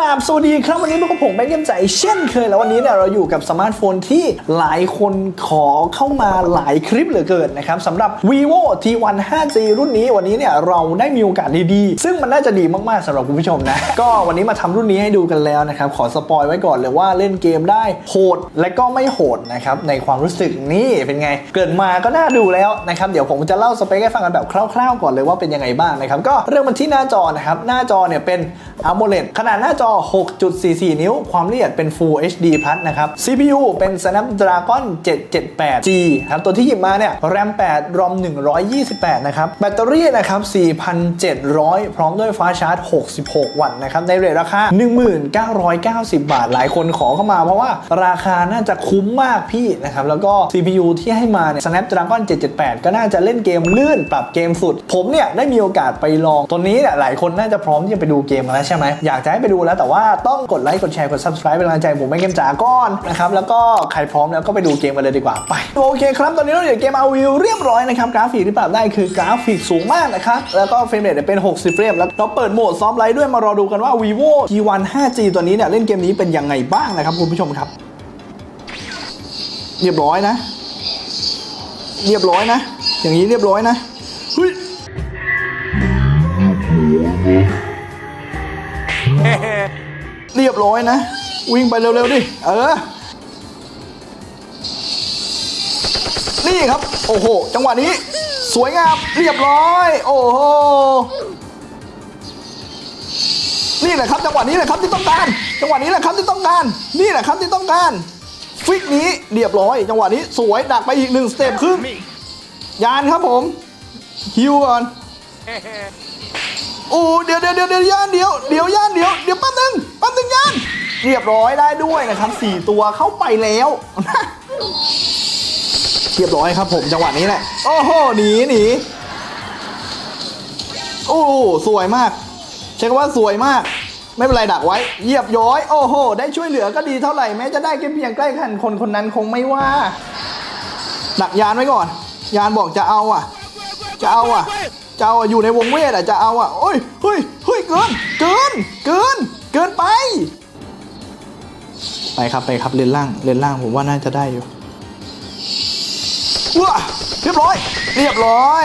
ราบสวัสดีครับวันนี้พวกบผมแบงค์เกมใจเช่นเคยแล้ววันนี้เนี่ยเราอยู่กับสมาร์ทโฟนที่หลายคนขอเข้ามาหลายคลิปเหลือเกินนะครับสำหรับ vivo T1 5G รุ่นนี้วันนี้เนี่ยเราได้มีโอกาสดีๆ ซึ่งมันน่าจะดีมากๆสำหรับคุณผู้ชมนะ ก็วันนี้มาทำรุ่นนี้ให้ดูกันแล้วนะครับ ขอสปอยไว้ก่อนเลยว่าเล่นเกมได้โหดและก็ไม่โหดนะครับในความรู้สึกนี่เป็นไง เกิดมาก็น่าดูแล้วนะครับเดี๋ยวผมจะเล่าสเปคให้ฟังกันแบบคร่าว ๆ ก่อนเลยว่าเป็นยังไงบ้างนะครับก็เริ่มมันที่หน้าจอนะครับหน้าจอเนี่ยเป็น AMOLED ขนาดหน้าจอ6.44 นิ้ว ความละเอียดเป็น Full HD Plus นะครับ CPU เป็น Snapdragon 778G ครับตัวที่หยิบมาเนี่ย RAM 8 ROM 128 นะครับ แบตเตอรี่นะครับ 4,700 พร้อมด้วยฟ้าชาร์จ 66 วัตต์นะครับ ในเรทราคา 1990 บาท หลายคนขอเข้ามาเพราะว่าราคาน่าจะคุ้มมากพี่นะครับ แล้วก็ CPU ที่ให้มาเนี่ย Snapdragon 778 ก็น่าจะเล่นเกมลื่นปรับเกมสุด ผมเนี่ยได้มีโอกาสไปลอง ตัวนี้เนี่ยหลายคนน่าจะพร้อมที่จะไปดูเกมแล้วใช่ไหมอยากจะให้ไปดูแล้วแต่ว่าต้องกดไลค์กดแชร์กด subscribe เป็นกำลังใจผมไม่เกมจ๋าก้อนนะครับแล้วก็ใครพร้อมแล้วก็ไปดูเกมกันเลยดีกว่าไปโอเคครับตอนนี้เราอยู่เกมเอาวิวเรียบร้อยนะครับกราฟิกที่ปรับได้คือกราฟิกสูงมากนะครับแล้วก็เฟรมเรทเป็น 60 เฟรมแล้วเราเปิดโหมดซ้อฟไลท์ด้วยมารอดูกันว่า vivo T1 5G ตัวนี้เนี่ยเล่นเกมนี้เป็นยังไงบ้างนะครับคุณผู้ชมครับ เรียบร้อยนะ เรียบร้อยนะ อย่างนี้เรียบร้อยนะเฮ้ย เรียบร้อยนะ วิ่งไปเร็วๆดิ เออ นี่ครับ โอ้โห จังหวะนี้ สวยงาม เรียบร้อย โอ้โห นี่แหละครับจังหวะนี้แหละครับที่ต้องการ จังหวะนี้แหละครับที่ต้องการ นี่แหละครับที่ต้องการ ฟิกนี้เรียบร้อย จังหวะนี้สวยดักไปอีกหนึ่งสเต็ปครึ่งยานครับผมฮิวก่อน โอ้เดี๋ยวเดี๋ยวเดี๋ยวเดี๋ยวย่านเดี๋ยวเดี๋ยวย่านเดี๋ยวเดี๋ยวแป๊บนึงแป๊บนึงย่าน เรียบร้อยได้ด้วยนะครับสี่ตัวเข้าไปแล้วเรียบร้อยครับผมจังหวะนี้แหละโอ้โหหนีหนีโอ้สวยมากใช้คำว่าสวยมาก ไม่เป็นไรดักไว้เยียบย้อย โอ้โห ได้ช่วยเหลือก็ดีเท่าไหร่แม้จะได้แค่เพียงใกล้คันคนคนนั้นคงไม่ว่าดักยานไว้ก่อน ยานบอกจะเอาอะ จะเอาอะ จะเอาอะอยู่ในวงเวทอะจะเอาอะโอ้ยเฮ้ยเฮ้ยเกินเกินเกินเกินไป ไปครับไปครับเลนล่างเลนล่างผมว่าน่าจะได้อยู่ว้าเรียบร้อย เรียบร้อย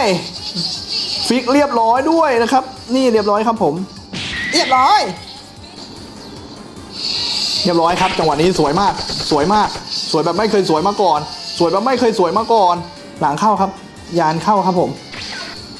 ฟิกเรียบร้อยด้วยนะครับ นี่เรียบร้อยครับผม เรียบร้อย เรียบร้อยครับ จังหวะนี้สวยมาก สวยมาก สวยแบบไม่เคยสวยมาก่อน สวยแบบไม่เคยสวยมาก่อน หลังเข้าครับ ยานเข้าครับผม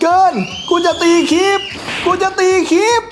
เกิน กูจะตีคลิป กูจะตีคลิป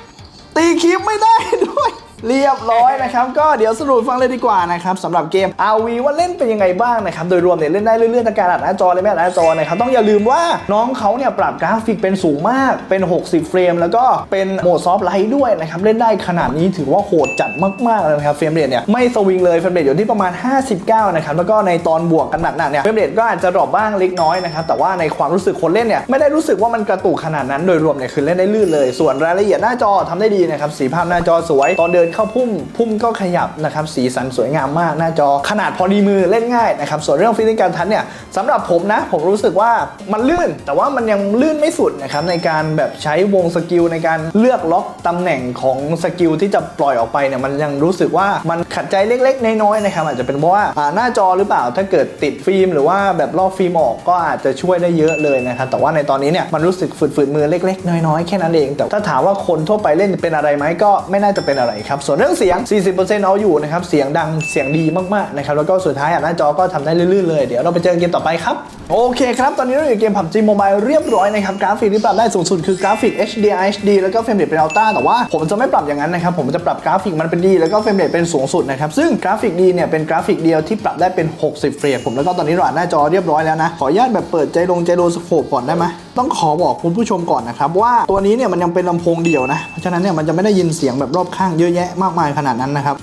ตีคลิปไม่ได้ด้วย เรียบร้อยนะครับ ก็เดี๋ยวสรุปฟังเลยดีกว่านะครับสำหรับเกม RV ว่าเล่นเป็นยังไงบ้างนะครับโดยรวมเนี่ยเล่นได้เรื่อยๆทั้งการอัดหน้าจอและไม่อัดหน้าจอนะครับต้องอย่าลืมว่าน้องเขาเนี่ยปรับกราฟิกเป็นสูงมากเป็น 60 เฟรม แล้วก็เป็นโหมดซอฟต์ไลท์ด้วยนะครับเล่นได้ขนาดนี้ถือว่าโหดจัดมากๆเลยนะครับเฟรมเรทเนี่ยไม่สวิงเลยเฟรมเรทอยู่ที่ประมาณ 59 นะครับแล้วก็ในตอนบวกกันหนักๆเนี่ยเฟรมเรทก็อาจจะดรอปบ้างเล็กน้อยนะครับแต่ว่าในความรู้สึกคนเล่นเนี่ยไม่ได้รู้สึกว่ามันกระตุกขนาดนั้นโดยรวมเนี่ยคือเล่นได้ลื่นเลย ส่วนรายละเอียดหน้าจอทำได้ดีนะครับสีภาพหน้าจอสวยตอนเดินเข้าพุ่ม พุ่มก็ขยับนะครับสีสันสวยงามมากหน้าจอขนาดพอดีมือเล่นง่ายนะครับส่วนเรื่องฟิลลิ่งการทัชเนี่ยสำหรับผมนะ ผมรู้สึกว่ามันลื่น แต่ว่ามันยังลื่นไม่สุดนะครับในการแบบใช้วงสกิลในการเลือกล็อกตำแหน่งของสกิลที่จะปล่อยออกไปเนี่ยมันยังรู้สึกว่ามันขัดใจเล็กๆ น้อยๆนะครับอาจจะเป็นเพราะว่าอ่าหน้าจอหรือเปล่าถ้าเกิดติดฟิล์มหรือว่าแบบลอกฟิล์มออกก็อาจจะช่วยได้เยอะเลยนะครับแต่ว่าในตอนนี้เนี่ยมันรู้สึกฝืดๆมือเล็กๆ น้อยๆแค่นั้นเองแต่ถ้าถามว่าคนทั่วไปเล่นเป็นอะไรไหมก็ไม่น่าจะเป็นอะไรครับส่วนเรื่องเสียง 40%เอาอยู่นะครับ เสียงดัง เสียงดีมากๆนะครับ แล้วก็สุดท้ายอะหน้าจอก็ทำได้ลื่นๆเลย เดี๋ยวเราไปเจอกันเกมต่อไปครับ โอเคครับ ตอนนี้เราอยู่เกม PUBG Mobile เรียบร้อยนะครับ กราฟิกที่ปรับได้สูงสุดคือกราฟิก HDR HD แล้วก็เฟรมเรทเป็นอัลต้าแต่ว่าผมจะไม่ปรับอย่างนั้นนะครับ ผมจะปรับกราฟิกมันเป็นดี แล้วก็เฟรมเรทเป็นสูงสุดนะครับ ซึ่งกราฟิกดีเนี่ยเป็นกราฟิกเดียวที่ปรับได้เป็น 60 เฟรม ผมแล้วก็ตอนนี้เราอ่านหน้าจอเรียบร้อยแล้วนะ ขออนุญาตแบบเปิดใจลงใจโลสโคปก่อนได้ไหม ต้องขอบอกคุณผู้ชมก่อนนะครับว่าตัวนี้เนี่ยมันยังเป็นลำโพงเดี่ยวนะ เพราะฉะนั้นเนี่ยมันจะไม่ได้ยินเสียงแบบรอบข้างเยอะแยะมากมายขนาดนั้นนะครับ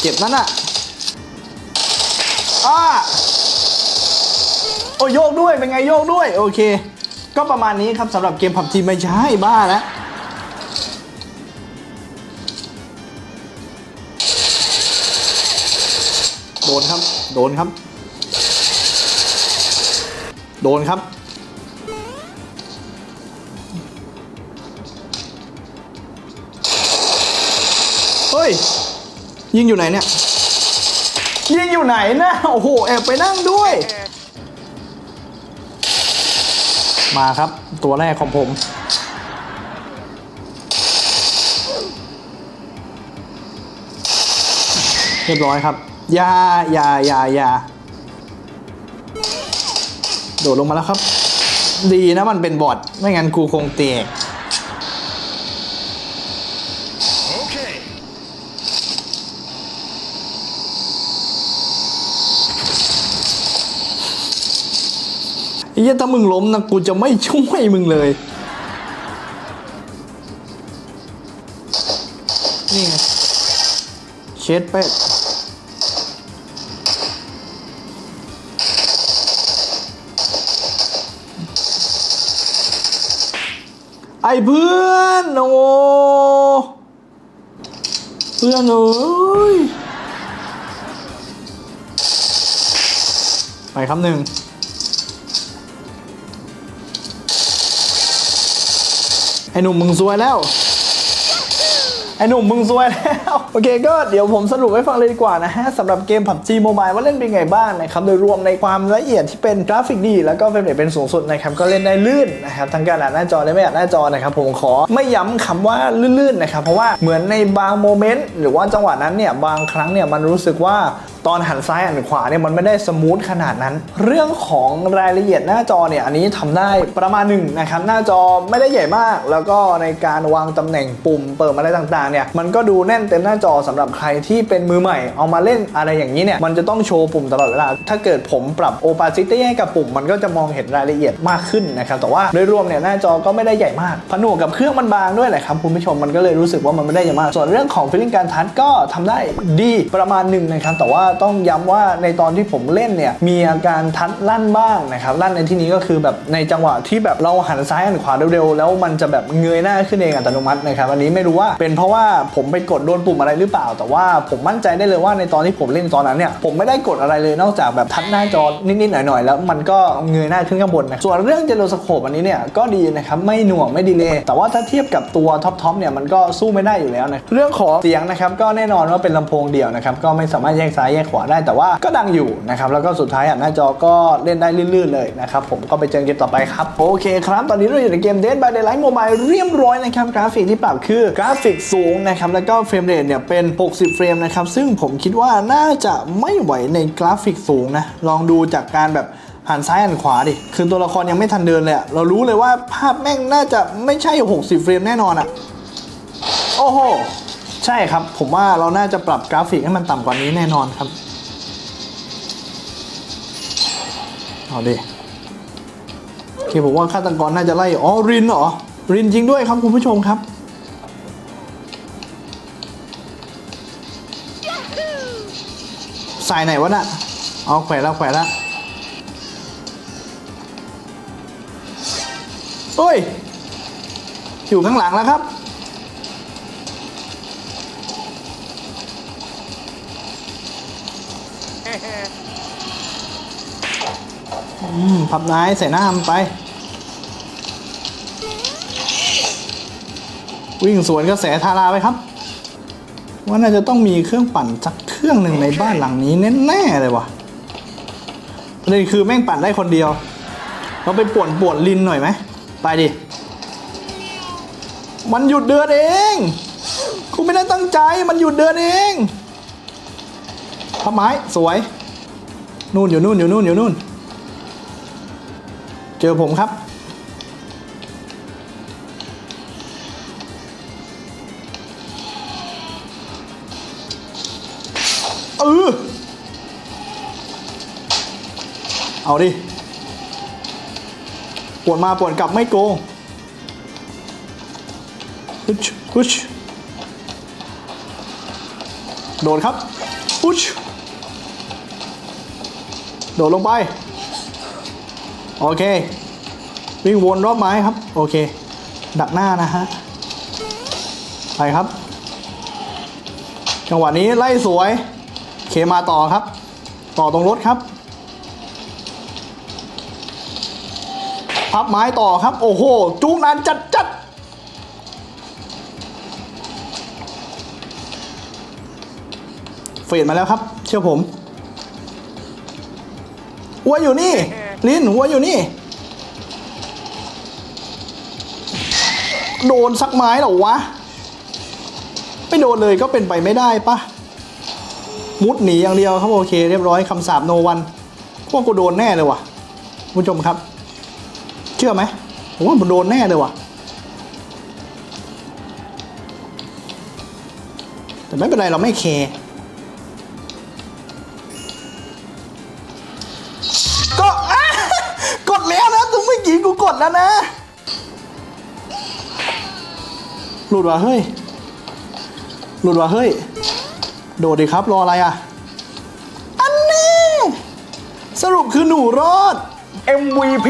เจ็บนั่นอะอ้าโอ้ยโยกด้วยเป็นไงโยกด้วย โอเค ก็ประมาณนี้ครับสำหรับเกมผับทีไม่ใช่บ้าแล้วโดนครับ โดนครับ โดนครับ เฮ้ย ยิงอยู่ไหนเนี่ย ยิงอยู่ไหนนะ โอ้โห แอบไปนั่งด้วย มาครับ ตัวแรกของผมเรียบร้อยครับอยาอยาอยาอยา โดดลงมาแล้วครับ ดีนะมันเป็นบอทไม่งั้นกูคงเตก Okay. ไอ้เหี้ยถ้ามึงล้มนะกูจะไม่ช่วยมึงเลย นี่ไงเช็ดเป็ด เพื่อนโอ้เพื่อนเอ้ยไปครับหนึ่งไอหนุ่มมึงซวยแล้ว ไอหนุ่มมึงซวยแล้ว โอเคก็เดี๋ยวผมสรุปให้ฟังเลยดีกว่านะฮะสำหรับเกม PUBG Mobile ว่าเล่นเป็นไงบ้างนะครับโดยรวมในความละเอียดที่เป็นกราฟิกดี แล้วก็เฟรมเรทเป็นสูงสุดนะครับก็เล่นได้ลื่นนะครับทั้งการอ่านหน้าจอและไม่อ่านหน้าจอนะครับผมขอไม่ย้ำคำว่าลื่นๆนะครับเพราะว่าเหมือนในบางโมเมนต์หรือว่าจังหวะนั้นเนี่ยบางครั้งเนี่ยมันรู้สึกว่า ตอนหันซ้ายหันขวาเนี่ยมันไม่ได้สมูทขนาดนั้น เรื่องของรายละเอียดหน้าจอเนี่ยอันนี้ทำได้ประมาณหนึ่งนะครับหน้าจอไม่ได้ใหญ่มาก แล้วก็ในการวางตำแหน่งปุ่มเปิดอะไรต่างๆเนี่ยมันก็ดูแน่นเต็มหน้าจอสำหรับใครที่เป็นมือใหม่ เอามาเล่นอะไรอย่างนี้เนี่ยมันจะต้องโชว์ปุ่มตลอดเวลาถ้าเกิดผมปรับ opacity ให้กับปุ่ม มันก็จะมองเห็นรายละเอียดมากขึ้นนะครับแต่ว่าโดยรวมเนี่ยหน้าจอก็ไม่ได้ใหญ่มากผนวกกับเครื่องมันบางด้วยแหละครับคุณผู้ชมมันก็เลยรู้สึกว่ามันไม่ได้ใหญ่มากส่วนเรื่องของ feeling การทัชก็ทำได้ดีประมาณหนึ่งนะครับแต่ว่าต้องย้ำว่าในตอนที่ผมเล่นเนี่ยมีอาการทัดลั่นบ้างนะครับลั่นในที่นี้ก็คือแบบในจังหวะที่แบบเราหันซ้ายหันขวาเร็วๆแล้วมันจะแบบเงยหน้าขึ้นเองอัตโนมัตินะครับอันนี้ไม่รู้ว่าเป็นเพราะว่าผมไปกดโดนปุ่มอะไรหรือเปล่า แต่ว่าผมมั่นใจได้เลยว่าในตอนที่ผมเล่นตอนนั้นเนี่ยผมไม่ได้กดอะไรเลยนอกจากแบบทัดหน้าจอนิดๆหน่อยๆแล้วมันก็เงยหน้าขึ้นข้างบนนะส่วนเรื่องเจโรสโคปอันนี้เนี่ยก็ดีนะครับไม่หน่วงไม่ดีเลยแต่ว่าถ้าเทียบกับตัวท็อปทอปเนี่ยมันก็สู้ไม่ได้อยู่แล้วนะเรื่องของเสียงนะครับก็แน่นอนว่าเป็นลำโพงเดี่ยวนะครับก็ไม่สามารถแยกซ้ายแยกขวาได้แต่ว่าก็ดังอยู่นะครับแล้วก็สุดท้ายอะหน้าจอก็เล่นได้ลื่นๆเลยนะครับผมก็ไปเจอเกมต่อไปครับ โอเคครับตอนนี้เราอยู่ในเกม Dead by Daylight Mobile เรียบร้อยนะครับกราฟิกที่ปรับคือกราฟิกสูงนะครับแล้วก็เฟรมเรทเนี่ยเป็น 60 เฟรมนะครับซึ่งผมคิดว่าน่าจะไม่ไหวในกราฟิกสูงนะลองดูจากการแบบหันซ้ายหันขวาดิ คือตัวละครยังไม่ทันเดินเลยเรารู้เลยว่าภาพแม่งน่าจะไม่ใช่ 60 เฟรมแน่นอนอะโอ้โห ใช่ครับ ผมว่าเราน่าจะปรับกราฟิกให้มันต่ำกว่านี้แน่นอนครับ เอาดิโอเคผมว่าฆาตกรน่าจะไล่ อ๋อ รินเหรอ รินจริงด้วยครับคุณผู้ชมครับ สายไหนวะน่ะ เอาแขวนแล้วแขวนแล้วโอ้ย อยู่ข้างหลังแล้วครับ อืมพับนายใส่หน้ามันไป วิ่งสวนกระแสทาราไปครับ ว่าน่าจะต้องมีเครื่องปั่นสักเครื่องหนึ่งในบ้านหลังนี้แน่ๆเลยว่ะประเด็นคือแม่งปั่นได้คนเดียว เราไปป่วนป่วนลินหน่อยไหม ไปดิ มันหยุดเดินเองกูไม่ได้ตั้งใจมันหยุดเดินเองพับไม้สวย นู่นอยู่นู่นอยู่นู่นอยู่นู่น เจอผมครับ เออ เอาดิ ปวดมาปวดกลับไม่โกงพุชพุชโดดครับพุชโดดลงไป โอเค วิ่งวนรอบไม้ครับ โอเค ดักหน้านะฮะ ไปครับ จังหวะนี้ไล่สวย เคมาต่อครับ ต่อตรงรถครับ พับไม้ต่อครับ โอ้โห จุกนานจัดจัดเฟดมาแล้วครับ เชื่อผมหัวอยู่นี่ ลินหัวอยู่นี่ โดนสักไม้หรอวะ ไม่โดนเลยก็เป็นไปไม่ได้ปะมุดหนีอย่างเดียวครับโอเคเรียบร้อยคำสาปโนวัน พวกกูโดนแน่เลยว่ะคุณผู้ชมครับ เชื่อไหมผมว่าผมโดนแน่เลยว่ะ แต่ไม่เป็นไรเราไม่แคร์ หลุดว่ะเฮ้ย หลุดว่ะเฮ้ย โดดดิครับ รออะไรอะ อันนี้ สรุปคือหนูรอด MVP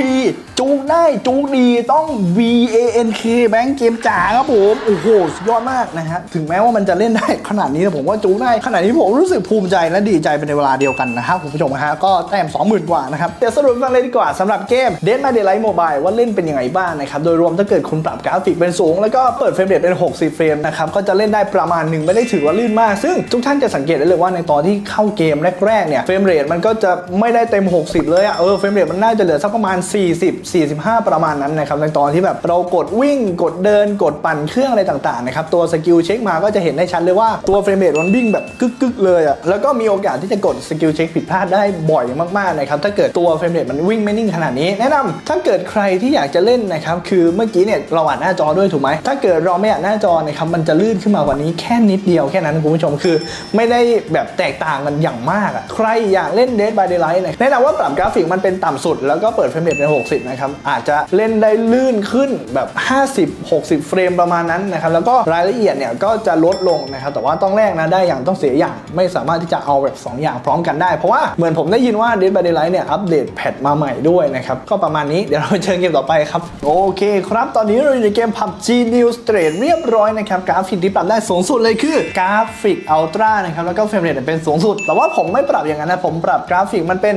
จูกได้จูกดีต้อง VANK แบงค์เกมจ๋าครับผมโอ้โหสุดยอดมากนะฮะถึงแม้ว่ามันจะเล่นได้ขนาดนี้แต่ผมว่าจูกได้ขนาดนี้ผมรู้สึกภูมิใจและดีใจเป็นในเวลาเดียวกันนะครับคุณผู้ชมฮะก็แต้ม20,000กว่านะครับเดี๋ยวสรุปกันเลยดีกว่าสำหรับเกม Dead by Daylight Mobile ว่าเล่นเป็นยังไงบ้างนะครับโดยรวมถ้าเกิดคุณปรับกราฟิกเป็นสูง แล้วก็เปิดเฟรมเรทเป็น 60 เฟรมนะครับก็จะเล่นได้ประมาณหนึ่งไม่ได้ถือว่าลื่นมากซึ่งทุกท่านจะสังเกตได้เลยว่าในตอนที่เข้าเกมแรกๆเนี่ยเฟรมเรทมันก็จะไม่ได้เต็ม 60 เลยอะเออเฟรมเรทมันน่าจะเหลือสักประมาณ 40 45 ประมาณนั้นนะครับในตอนที่แบบเรากดวิ่งกดเดินกดปั่นเครื่องอะไรต่างๆนะครับตัวสกิลเช็คมาก็จะเห็นได้ชัดเลยว่าตัวเฟรมเรทมันวิ่งแบบกึกๆเลยอะแล้วก็มีโอกาสที่จะกดสกิลเช็คผิดพลาดได้บ่อยมากๆนะครับถ้าเกิดตัวเฟรมเรทมันวิ่งไม่นิ่งขนาดนี้ แนะนำถ้าเกิดใครที่อยากจะเล่นนะครับคือเมื่อกี้เนี่ยเราอัดหน้าจอด้วยถูกไหมถ้าเกิดเราไม่อัดหน้าจอนะครับมันจะลื่นขึ้นมากว่านี้แค่นิดเดียวแค่นั้นคุณผู้ชมคือ ไม่ได้แบบแตกต่างกันอย่างมากอะใครอยากเล่น Dead by Daylight นี่ยแนะนำว่าปรับกราฟิกมันเป็นต่ำสุดแล้วก็เปิดเฟรมเรทเป็น60นะครับอาจจะเล่นได้ลื่นขึ้นแบบ 50 60 เฟรมประมาณนั้นนะครับแล้วก็รายละเอียดเนี่ยก็จะลดลงนะครับแต่ว่าต้องแลกนะได้อย่างต้องเสียอย่างไม่สามารถที่จะเอาแบบ 2 อย่างพร้อมกันได้ เพราะว่าเหมือนผมได้ยินว่า Dead by Daylight เนี่ยอัปเดตแพทมาใหม่ด้วยนะครับก็ประมาณนี้เดี๋ยวเราไปเชิญเกมต่อไปครับโอเคครับ ตอนนี้เราอยู่ในเกม PUBG New Straight เรียบร้อยนะครับกราฟิกที่ปรับได้สูงสุดเลยคือกราฟิกอัลตร้านะครับแล้วก็เฟรมเรทเป็นสูงสุด แต่ว่าผมไม่ปรับอย่างนั้นนะผมปรับกราฟิกมันเป็น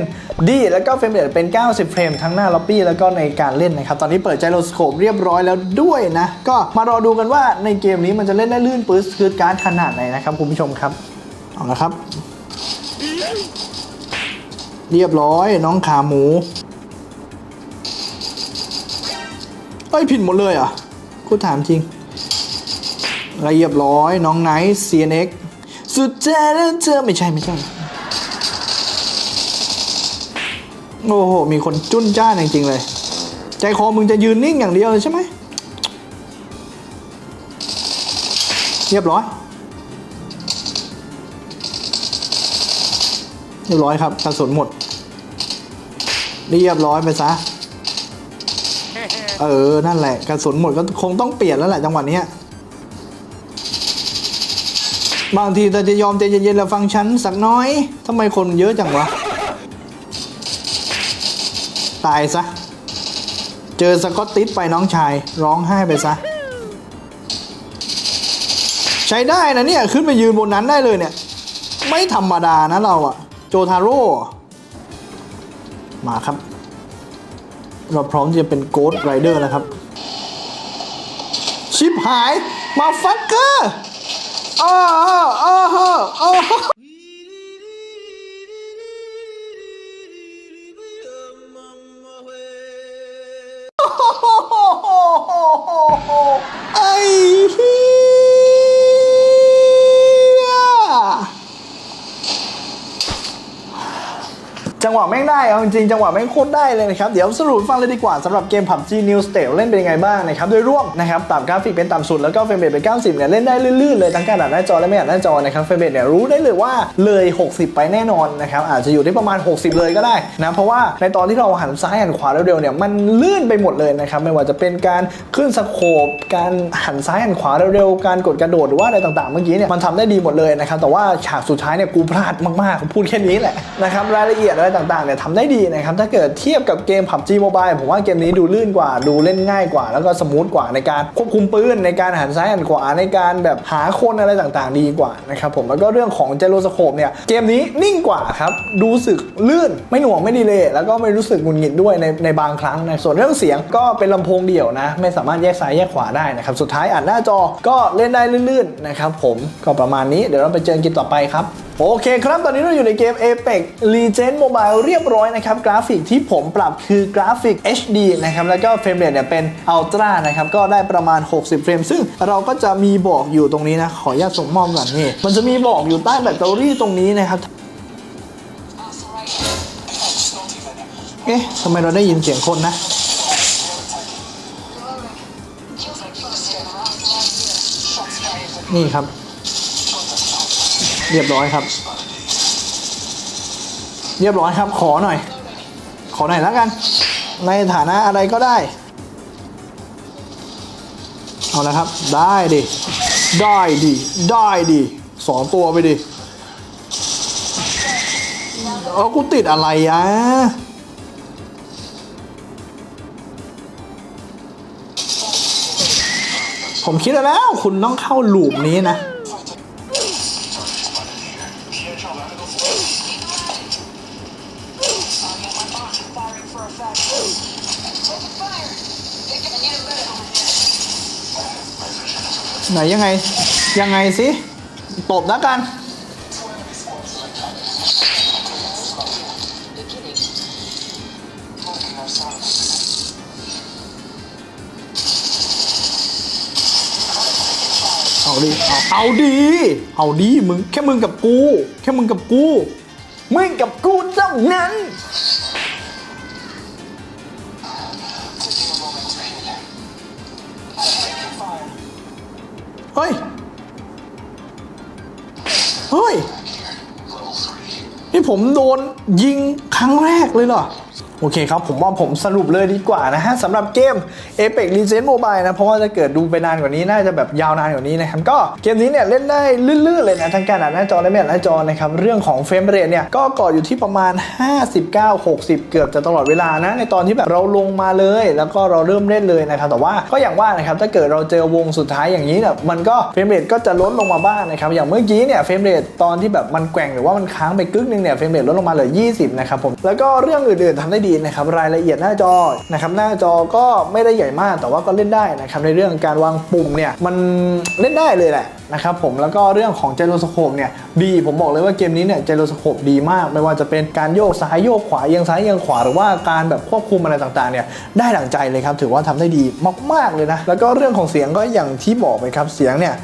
ดีแล้วก็เฟรมเรทเป็น 90 เฟรมทั้งหน้าล็อบบี้แล้วก็ในการเล่นนะครับ ตอนนี้เปิดไจโรสโคปเรียบร้อยแล้วด้วยนะ ก็มารอดูกันว่าในเกมนี้มันจะเล่นได้ลื่นปื๊ดคือการขนาดไหนนะครับคุณผู้ชมครับ เอาละครับ เรียบร้อยน้องขาหมูเอ้ยผิดหมดเลยอะกูถามจริงเรียบร้อยน้องไนท์ CNX สุดใจแล้วเธอไม่ใช่ไม่ใช่ โอ้โห มีคนจุ้นจ้านจริงๆเลย ใจคอมึงจะยืนนิ่งอย่างเดียวเลยใช่ไหม เรียบร้อย เรียบร้อยครับกระสุนหมด เรียบร้อยไปซะ เออ นั่นแหละกระสุนหมดก็คงต้องเปลี่ยนแล้วแหละจังหวะเนี้ยบางทีเราจะยอมใจเย็นๆแล้วฟังฉันสักน้อยทำไมคนเยอะจังวะ ตายซะ เจอสกอตติสไปน้องชาย ร้องไห้ไปซะ ใช้ได้นะเนี่ย ขึ้นไปยืนบนนั้นได้เลยเนี่ย ไม่ธรรมดานะเราอะโจทาโร่ มาครับ เราพร้อมที่จะเป็นโกดไรเดอร์แล้วครับ ชิปหาย มาฟักเกอร์อ้ออ้ออ้อ หวะแม่งได้เอาจริงจังหวะแม่งโคตรได้เลยนะครับ เดี๋ยวสรุปฟังเลยดีกว่าสำหรับเกม PUBG New State เล่นเป็นยังไงบ้างนะครับ โดยรวมนะครับปรับกราฟิกเป็นต่ำสุดแล้วก็เฟรมเรทเป็น 90 เนี่ยเล่นได้ลื่นๆเลยทั้งการอ่านหน้าจอและไม่อ่านหน้าจอนะครับเฟรมเรทเนี่ยรู้ได้เลยว่าเลย 60 ไปแน่นอนนะครับอาจจะอยู่ที่ประมาณ 60 เลยก็ได้นะเพราะว่าในตอนที่เราหันซ้ายหันขวาเร็วๆเนี่ยมันลื่นไปหมดเลยนะครับไม่ว่าจะเป็นการขึ้นสโคปการหันซ้ายหันขวาเร็วๆการกดกระโดดหรือว่าอะไรต่างๆเมื่อกี้เนี่ยมันทำได้ดีหมดเลยนะครับแต่ว่าฉากสุดท้ายเนี่ยกูพลาดมากๆพูดแค่นี้แหละนะครับรายละเอียดอะไรต่างๆเนี่ยทำได้ดีนะครับถ้าเกิดเทียบกับเกม PUBG Mobile ผมว่าเกมนี้ดูลื่นกว่า ดูเล่นง่ายกว่า แล้วก็สมูทกว่าในการควบคุมปืนในการหันซ้ายหันขวาในการแบบหาคนอะไรต่างๆ ดีกว่านะครับผมแล้วก็เรื่องของเจโรสโคปเนี่ยเกมนี้นิ่งกว่าครับดูสึกลื่นไม่หน่วงไม่ดีเลยแล้วก็ไม่รู้สึกหงุดหงิดด้วยในในบางครั้งนะส่วนเรื่องเสียงก็เป็นลำโพงเดี่ยวนะ ไม่สามารถแยกซ้ายแยกขวาได้นะครับสุดท้ายอ่านหน้าจอก็เล่นได้ลื่นๆนะครับผมก็ประมาณนี้เดี๋ยวเราไปเจอกันต่อไปครับ โอเคครับ ตอนนี้เราอยู่ในเกม Apex Legends Mobile เรียบร้อยนะครับ กราฟิกที่ผมปรับคือกราฟิก HD นะครับ แล้วก็เฟรมเรทเนี่ยเป็น Ultra นะครับ ก็ได้ประมาณ 60 เฟรม ซึ่งเราก็จะมีบอกอยู่ตรงนี้นะ ขออนุญาตส่งมอบก่อนนี่ มันจะมีบอกอยู่ใต้แบตเตอรี่ตรงนี้นะครับ เอ๊ะทำไมเราได้ยินเสียงคนนะนี่ครับ เรียบร้อยครับ เรียบร้อยครับ ขอหน่อย ขอหน่อยแล้วกัน ในฐานะอะไรก็ได้ เอาละครับ ได้ดิ ได้ดิ ได้ดิสองตัวไปดิ เออกูติดอะไรอะผมคิดแล้ว คุณต้องเข้าลูปนี้นะ ไหนยังไง ยังไงสิตบแล้วกัน เอาดิเอาเอาดี เอาดีมึง แค่มึงกับกู แค่มึงกับกู มึงกับกูเท่านั้น นี่ผมโดนยิงครั้งแรกเลยเหรอ โอเคครับ ผมว่าผมสรุปเลยดีกว่านะฮะสำหรับเกม Apex Legends Mobile นะ เพราะว่าจะเกิดดูไปนานกว่านี้น่าจะแบบยาวนานกว่านี้นะครับ ก็เกมนี้เนี่ยเล่นได้ลื่นๆเลยนะทั้งการอ่านหน้าจอและไม่อ่านหน้าจอนะครับ เรื่องของเฟรมเรทเนี่ยก็ก่ออยู่ที่ประมาณ 59-60 เกือบจะตลอดเวลานะ ในตอนที่แบบเราลงมาเลย แล้วก็เราเริ่มเล่นเลยนะครับ แต่ว่าก็อย่างว่านะครับถ้าเกิดเราเจอวงสุดท้ายอย่างนี้เนี่ยมันก็เฟรมเรทก็จะลดลงมาบ้างนะครับอย่างเมื่อกี้เนี่ยเฟรมเรทตอนที่แบบมันแกว่งหรือว่ามันค้างไปกึ๊กนึงเนี่ยเฟรมเรทลดลงมาเหลือ 20 นะครับผมแล้วก็เรื่องอื่นๆทำได้ดีนะครับรายละเอียดหน้าจอนะครับหน้าจอก็ไม่ได้ใหญ่มาก แต่ว่าก็เล่นได้นะครับในเรื่องการวางปุ่มเนี่ยมันเล่นได้เลยแหละนะครับผมแล้วก็เรื่องของเจโรสโคปเนี่ยดีผมบอกเลยว่าเกมนี้เนี่ยเจโรสโคปดีมาก ไม่ว่าจะเป็นการโยกซ้ายโยกขวาเอียงซ้ายเอียงขวาหรือว่าการแบบควบคุมอะไรต่างๆเนี่ยได้ดั่งใจเลยครับถือว่าทำได้ดีมากๆเลยนะแล้วก็เรื่องของเสียงก็อย่างที่บอกไปครับเสียงเนี่ย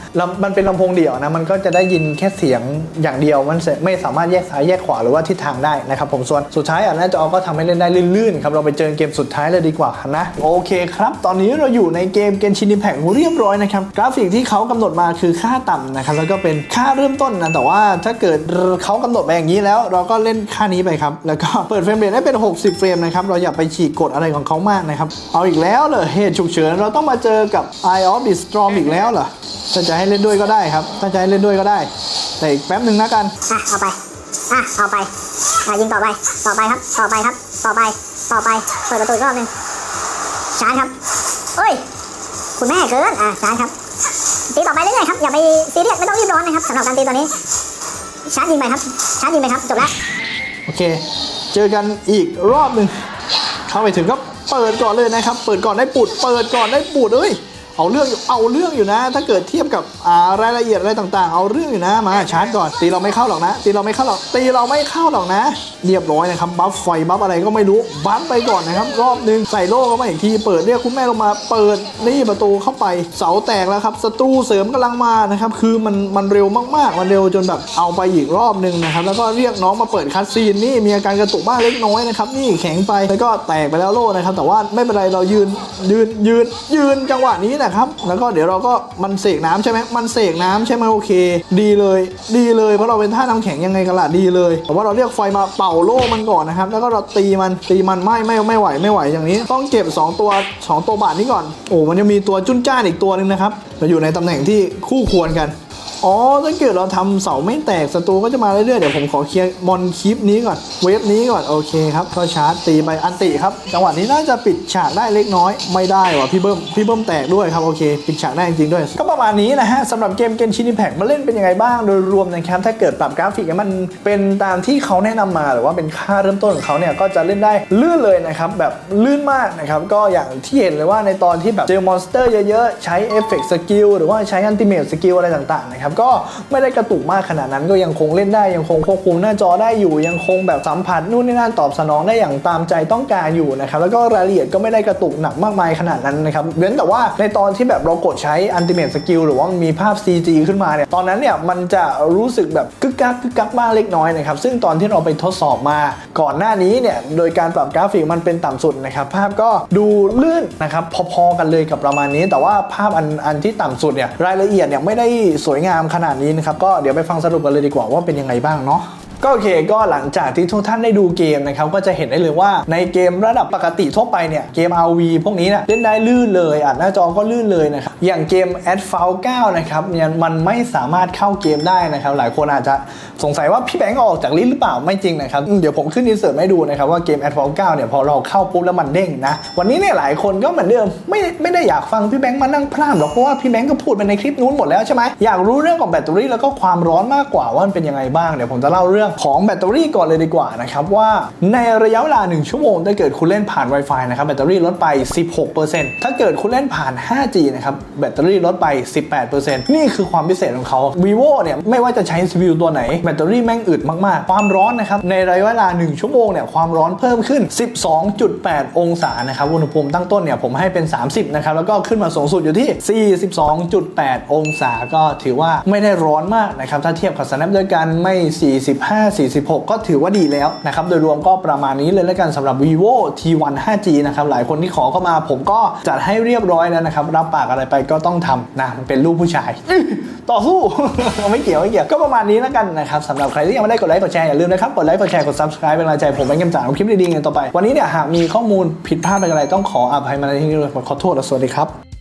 มันเป็นลำโพงเดี่ยวนะมันก็จะได้ยินแค่เสียงอย่างเดียวมันไม่สามารถแยกซ้ายแยกขวาหรือว่าทิศทางได้นะครับผมส่วนสุดท้ายอะน้าจอก็ทำให้เล่นได้ลื่นๆครับเราไปเจอเกมสุดท้ายเลยดีกว่านะโอเคครับตอนนี้เราอยู่ในเกมเกนชินิแพกเรียบร้อยนะครับกราฟิกที่เขากำหนดมาคือค่าาต่ำนะครับแล้วก็เป็นค่าเริ่มต้นนะแต่ว่าถ้าเกิดเขากำหนดมาอย่างนี้แล้ว เราก็เล่นค่านี้ไปครับแล้วก็เปิดเฟรมเรทได้เป็น 60 เฟรมนะครับเราอย่าไปฉีกกดอะไรของเขามากนะครับเอาอีกแล้วเหรอเหตุฉุกเฉินเราต้องมาเจอกับ Eye of the Storm อีกแล้วเหรอถ้าจะให้เล่นด้วยก็ได้ครับถ้าจะให้เล่นด้วยก็ได้ แต่อีกแป๊บหนึ่งนะกันอะเอาไปอะเอาไปอะยิงต่อไปต่อไปครับต่อไปครับต่อไปต่อไปเปิดประตูอีกรอบหนึ่งชาร์จครับเอ้ยคุณแม่เกินอะชาร์จครับ อไปเรื่อยๆครับอย่าไปซีเรียสไม่ต้องรีบร้อนนะครับสำหรับการตีตอนนี้ชาร์จยิงไปครับชาร์จยิงไปครับจบแล้วโอเค เจอกันอีกรอบหนึ่งเข้าไปถึงก็เปิดก่อนเลยนะครับ เปิดก่อนได้ปุดเปิดก่อนได้ปุดเอ้ย เอาเรื่องอยู่เอาเรื่องอยู่นะ ถ้าเกิดเทียบกับอ่ารายละเอียดอะไรต่างๆ เอาเรื่องอยู่นะมาชาร์จก่อน ตีเราไม่เข้าหรอกนะ ตีเราไม่เข้าหรอกตีเราไม่เข้าหรอกนะเรียบร้อยนะครับบัฟไฟบัฟอะไรก็ไม่รู้บัฟไปก่อนนะครับ รอบหนึงใส่โล่เข้ามาอีกทีเปิดเรียกคุณแม่ลงมาเปิดนี่ประตูเข้าไปเสาแตกแล้วครับศัตรูเสริมกำลังมานะครับคือมันมันเร็วมากๆ มันเร็วจนแบบเอาไปอีกรอบหนึ่งนะครับแล้วก็เรียกน้องมาเปิดคัดซีนนี่มีอาการกระตุกบ้างเล็กน้อยนะครับนี่แข็งไปแล้วก็แตกไปแล้วโล่นะครับแต่ว่าไม่เป็นไรเรายืนยืนยืนยืนจังหวะนี้นะครับ แล้วก็เดี๋ยวเราก็มันเสกน้ำใช่ไหมมันเสกน้ำใช่ไหมโอเค ดีเลย ดีเลยเพราะเราเป็นท่าน้ำแข็งยังไงกันล่ะดีเลยแต่ว่าเราเรียกไฟมาเป่าโล่มันก่อนนะครับ แล้วก็เราตีมันตีมันไม่ไม่ไม่ไหวไม่ไหวอย่างนี้ ต้องเก็บ 2 ตัว 2 ตัวบาทนี้ก่อนโอ้มันยังมีตัวจุนจ้านอีกตัวหนึงนะครับเราอยู่ในตำแหน่งที่คู่ควรกัน อ๋อถ้าเกิดเราทำเสาไม่แตกศัตรูก็จะมาเรื่อยๆ เดี๋ยวผมขอเคลียร์มอนคลิปนี้ก่อน เวฟนี้ก่อน โอเคครับก็ชาร์จตีไปอันติครับ จังหวะนี้น่าจะปิดฉากได้เล็กน้อย ไม่ได้ว่ะพี่เบิ้ม พี่เบิ้มแตกด้วยครับ โอเค ปิดฉากได้จริงๆด้วย ก็ประมาณนี้นะฮะสำหรับเกมเกนชินิแพกมาเล่นเป็นยังไงบ้าง โดยรวมนะครับ ถ้าเกิดปรับกราฟิกมันเป็นตามที่เขาแนะนำมา หรือว่าเป็นค่าเริ่มต้นของเขาเนี่ย ก็จะเล่นได้ลื่นเลยนะครับ แบบลื่นมากนะครับ ก็อย่างที่เห็นเลยว่าในตอนที่แบบเจอมอนสเตอร์เยอะๆ ใช้เอฟเฟกต์สกิลหรือว่าใช้อันติเมทสกิลอะไรต่างๆนะครับก็ไม่ได้กระตุกมากขนาดนั้นก็ยังคงเล่นได้ยังคงควบคุมหน้าจอได้อยู่ยังคงแบบสัมผัสนู่นนี่นั่นตอบสนองได้อย่างตามใจต้องการอยู่นะครับแล้วก็รายละเอียดก็ไม่ได้กระตุกหนักมากมายขนาดนั้นนะครับเว้นแต่ว่าในตอนที่แบบเรากดใช้อันติเมทสกิลหรือว่ามันมีภาพ CG ขึ้นมาเนี่ยตอนนั้นเนี่ยมันจะรู้สึกแบบกึกกักกึกกักบ้างเล็กน้อยนะครับซึ่งตอนที่เราไปทดสอบมาก่อนหน้านี้เนี่ยโดยการปรับกราฟิกมันเป็นต่ำสุดนะครับภาพก็ดูลื่นนะครับพอๆกันเลยกับประมาณนี้ แต่ว่าภาพอันอันที่ต่ำสุดเนี่ยรายละเอียดเนี่ยไม่ได้สวยงามขนาดนี้นะครับก็เดี๋ยวไปฟังสรุปกันเลยดีกว่าว่าเป็นยังไงบ้างเนาะ ก็โอเคก็หลังจากที่ทุกท่านได้ดูเกมนะครับก็จะเห็นได้เลยว่าในเกมระดับปกติทั่วไปเนี่ยเกม RV พวกนี้เนี่ยเล่นได้ลื่นเลยอะหน้าจอก็ลื่นเลยนะครับอย่างเกม a d f a l 9นะครับเนี่ยมันไม่สามารถเข้าเกมได้นะครับ หลายคนอาจจะสงสัยว่าพี่แบงค์ออกจากลิสต์หรือเปล่าไม่จริงนะครับเดี๋ยวผมขึ้นอินเสิร์ตให้ดูนะครับว่าเกม a d f a l 9เนี่ยพอเราเข้าปุ๊บแล้วมันเด้งนะวันนี้เนี่ยหลายคนก็เหมือนเดิมไม่ไม่ได้อยากฟังพี่แบงค์มานั่งพร่ำหรอกเพราะว่าพี่แบงค์ก็พูดไปในคลิปนู้นหมดแล้วใช่ไหมอยากรู้เรื่องของแบตเตอรี่แล้วก็ความร้อนมากกว่าว่ามันเป็นยังไงบ้างเดี๋ยวผมจะเล่าเรื่องของแบตเตอรี่ก่อนเลยดีกว่านะครับว่าในระยะเวลา 1 ชั่วโมง ถ้าเกิดคุณเล่นผ่าน Wi-Fi นะครับแบตเตอรี่ลดไป 16%ถ้าเกิดคุณเล่นผ่าน 5G นะครับแบตเตอรี่ลดไป 18%นี่คือความพิเศษของเขา vivo เนี่ยไม่ว่าจะใช้ CPU ตัวไหนแบตเตอรี่แม่งอึดมาก ๆ ความร้อนนะครับในระยะเวลา 1 ชั่วโมงเนี่ยความร้อนเพิ่มขึ้น 12.8 องศานะครับอุณหภูมิตั้งต้นเนี่ยผมให้เป็น 30 นะครับแล้วก็ขึ้นมาสูงสุดอยู่ที่ 42.8 องศาก็ถือว่าไม่ได้ร้อนมากนะครับถ้าเทียบกับ Snapdragon ไม่ 45 46 ก็ถือว่าดีแล้วนะครับ โดยรวมก็ประมาณนี้เลยแล้วกันสำหรับ vivo T1 5G นะครับ หลายคนที่ขอเข้ามาผมก็จัดให้เรียบร้อยแล้วนะครับ รับปากอะไรไปก็ต้องทำนะ มันเป็นลูกผู้ชาย ต่อสู้ ไม่เกี่ยวไม่เกี่ยว ก็ประมาณนี้แล้วกันนะครับสำหรับใครที่ยังไม่ได้กดไลค์กดแชร์อย่าลืมนะครับ กดไลค์กดแชร์กด subscribe เป็นกำลังใจผมเป็นกำลังใจของคลิปดีๆกันต่อไป วันนี้เนี่ยหากมีข้อมูลผิดพลาดไปอะไรต้องขออภัยมาในที่นี้เลยขอโทษและสวัสดีครับ